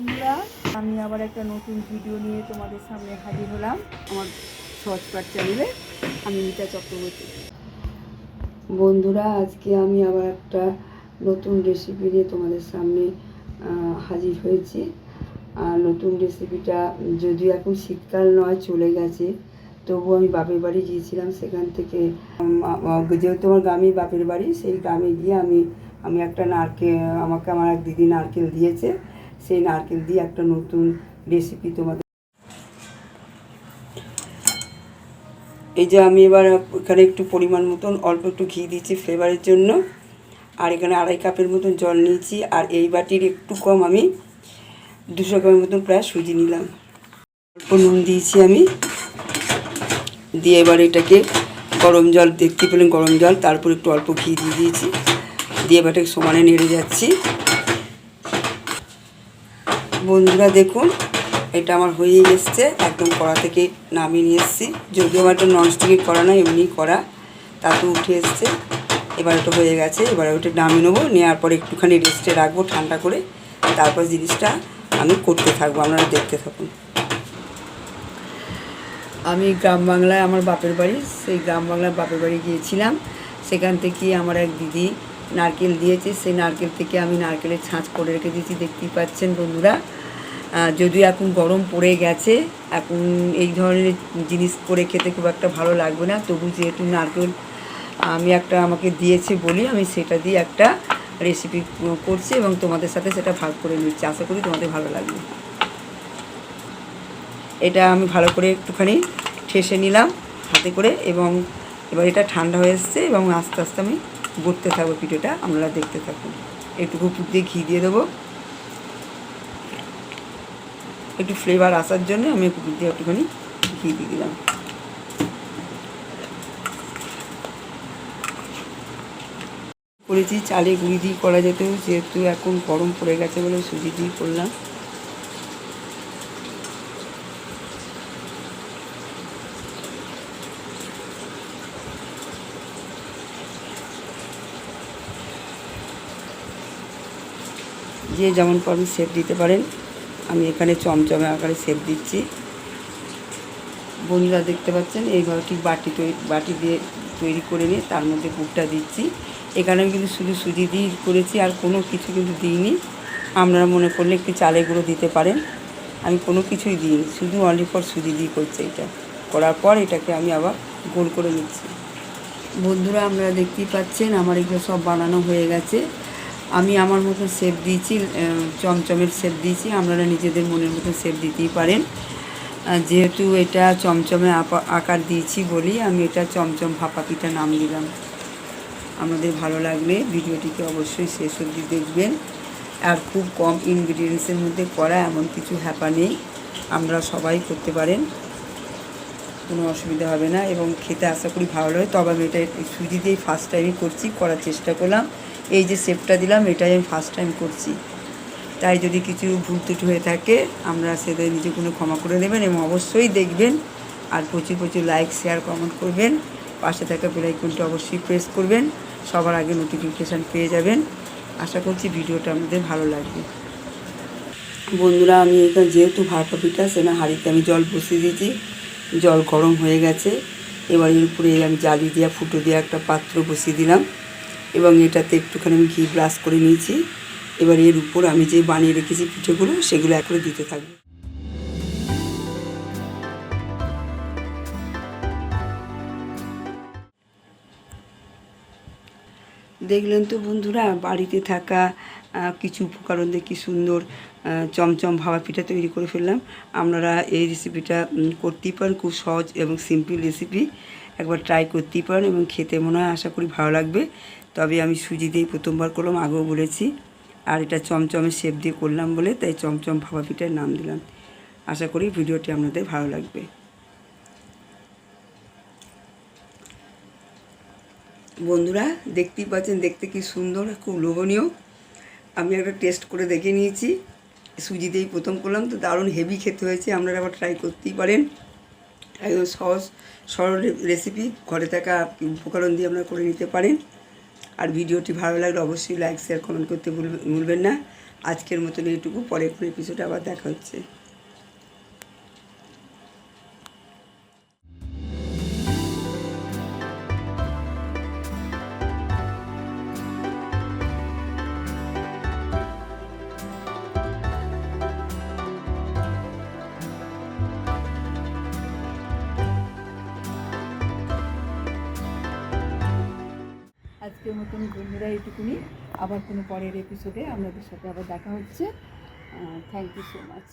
বন্ধুরা, আমি আবার একটা নতুন ভিডিও নিয়ে তোমাদের সামনে হাজির হলাম। আমার সচপাট চ্যানেলে আমি মিতা চক্রবর্তী। বন্ধুরা, আজকে আমি আবার একটা নতুন রেসিপি নিয়ে তোমাদের সামনে হাজির হয়েছি। আর নতুন রেসিপিটা যদিও এখন শীতকাল নয়, চলে গেছে, তবু আমি বাপের বাড়ি গিয়েছিলাম সেখান থেকে। যেহেতু আমার গ্রামেই বাপের বাড়ি, সেই গ্রামে গিয়ে আমি আমি একটা নারকেল, আমাকে আমার এক দিদি নারকেল দিয়েছে। সেই নারকেল দিয়ে একটা নতুন রেসিপি তোমাদের এই যে আমি এবার এখানে একটু পরিমাণ মতন, অল্প একটু ঘি দিয়েছি ফ্লেভারের জন্য। আর এখানে আড়াই কাপের মতন জল নিয়েছি, আর এই বাটির একটু কম আমি দুশো গ্রামের মতন প্রায় সুজি নিলাম। অল্প নুন দিয়েছি আমি। দিয়ে এবার এটাকে গরম জল, দেখতে পেলেন গরম জল, তারপর একটু অল্প ঘি দিয়ে দিয়েছি। দিয়ে এবার সমানে নেড়ে যাচ্ছি। বন্ধুরা দেখুন, এটা আমার হয়েই এসছে, একদম কড়া থেকে নামিয়ে নিয়ে এসেছি। যদিও আমার একটা ননস্টিকের করা না, এমনি করা তাতে উঠে এসছে। এবার ওটা হয়ে গেছে, এবার ওটা নামিয়ে নেব, নেওয়ার পরে একটুখানি রেস্টে রাখব ঠান্ডা করে, তারপর জিনিসটা আমি করতে থাকব, আপনারা দেখতে থাকুন। আমি গ্রাম বাংলায়, আমার বাপের বাড়ি, সেই গ্রাম বাংলার বাপের বাড়ি গিয়েছিলাম। সেখান থেকে আমার এক দিদি নারকেল দিয়েছে, সেই নারকেল থেকে আমি নারকেলের ছাঁচ করে রেখে দিয়েছি, দেখতেই পাচ্ছেন বন্ধুরা। যদিও এখন গরম পড়ে গেছে, এখন এই ধরনের জিনিস করে খেতে খুব একটা ভালো লাগবে না, তবু যেহেতু নারকেল আমি একটা আমাকে দিয়েছে বলি আমি সেটা দিয়ে একটা রেসিপি করছি এবং তোমাদের সাথে সেটা ভাগ করে নিচ্ছি। আশা করি তোমাদের ভালো লাগবে। এটা আমি ভালো করে একটুখানি ঠেসে নিলাম হাতে করে এবং এবার এটা ঠান্ডা হয়ে এসছে এবং আস্তে আস্তে আমি গড়তে থাকব, পিঠেটা আপনারা দেখতে থাকুন। একটু উপর দিয়ে ঘি দিয়ে দেবো। একটু ফ্লেভার আসার জন্য আমি উপর দিয়ে একটুখানি ঘি দিয়ে দিলাম। করেছি, চালে গুঁড়ি দিয়ে করা যেত, যেহেতু এখন গরম পড়ে গেছে বলে সুজি দিয়ে করলাম। যে যেমন পারেন শেপ দিতে পারেন। আমি এখানে চমচমে আকারে শেপ দিচ্ছি। বন্ধুরা দেখতে পাচ্ছেন, এইভাবে ঠিক বাটি তৈরি, বাটি দিয়ে তৈরি করে নিয়ে তার মধ্যে পুরটা দিচ্ছি। এখানে আমি কিন্তু শুধু সুজি দিয়ে করেছি, আর কোনো কিছু কিন্তু দিইনি। আপনারা মনে করলে একটু চালে গুঁড়ো দিতে পারেন। আমি কোনো কিছুই দিইনি, শুধু অনলি ফর সুজি দিয়ে করছি এটা। করার পর এটাকে আমি আবার গোল করে নিচ্ছি। বন্ধুরা, আপনারা দেখতেই পাচ্ছেন, আমার এগুলো সব বানানো হয়ে গেছে। আমি আমার মতো শেপ দিয়েছি চমচমের শেপ দিয়েছি, আপনারা নিজেদের মনের মতো শেপ দিতেই পারেন। যেহেতু এটা চমচমে আকার দিয়েছি বলি আমি এটা চমচম ভাপা পিঠা নাম দিলাম। আমাদের ভালো লাগলে ভিডিওটিকে অবশ্যই শেষ অবধি দেখবেন। আর খুব কম ইনগ্রিডিয়েন্টসের মধ্যে করা এমন কিছু হ্যাপা নেই। আমরা সবাই করতে পারেন। কোনো অসুবিধা হবে না এবং খেতে আশা করি ভালো লাগে। তবে আমি এটা সুজি দিয়েই ফার্স্ট টাইমই করছি, করার চেষ্টা করলাম। এই যে শেপটা দিলাম, এটাই আমি ফার্স্ট টাইম করছি। তাই যদি কিছু ভুল ত্রুটি হয়ে থাকে, আমরা সেটা নিজে কোনো ক্ষমা করে দেবেন এবং অবশ্যই দেখবেন আর প্রচুর প্রচুর লাইক শেয়ার কমেন্ট করবেন। পাশে থাকা বেলাইকনটা অবশ্যই প্রেস করবেন। সবার আগে নোটিফিকেশান পেয়ে যাবেন। আশা করছি ভিডিওটা আমাদের ভালো লাগবে। বন্ধুরা, আমি এখানে যেহেতু ভাপা পিঠা সেখানে হাঁড়িতে আমি জল বসিয়ে দিয়েছি। জল গরম হয়ে গেছে। এবার এর উপরে আমি জালি দেওয়া ফুটো দেওয়া একটা পাত্র বসিয়ে দিলাম। এবং এটাতে একটুখানি আমি ঘি ব্রাশ করে নিয়েছি। এবার এর উপর আমি যে বানিয়ে রেখেছি পিঠেগুলো, সেগুলো এক করে দিতে থাকব। দেখলেন তো বন্ধুরা, বাড়িতে থাকা কিছু উপকরণ দিয়ে কি সুন্দর চমচম ভাবা পিঠা তৈরি করে ফেললাম। আপনারা এই রেসিপিটা করতেই পারেন, খুব সহজ এবং সিম্পল রেসিপি একবার ট্রাই করতেই পারেন এবং খেতে মনে হয় আশা করি ভালো লাগবে। তবে আমি সুজি দিয়েই প্রথমবার করলাম, আগেও বলেছি। আর এটা চমচমের শেপ দিয়ে করলাম বলে তাই চমচম ভাবা পিঠার নাম দিলাম। আশা করি ভিডিওটি আপনাদের ভালো লাগবে। বন্ধুরা, দেখতেই পাচ্ছেন, দেখতে কি সুন্দর, খুব লোভনীয়। আমি একটা টেস্ট করে দেখে নিয়েছি। সুজি দিয়েই প্রথম করলাম, তো দারুণ হেভি খেতে হয়েছে। আপনারা আবার ট্রাই করতেই পারেন। একদম সহজ, সরল রেসিপি ঘরে থাকা উপকরণ দিয়ে আপনারা করে নিতে পারেন। আর ভিডিওটি ভালো লাগলে অবশ্যই লাইক শেয়ার কমেন্ট করতে ভুলবে- ভুলবেন না। আজকের মতন এইটুকু। পরের এপিসোড আবার দেখা হচ্ছে। আজকের মতন বন্ধুরা এইটুকুনি। আবার কোনো পরের এপিসোডে আপনাদের সাথে আবার দেখা হচ্ছে। Thank you so much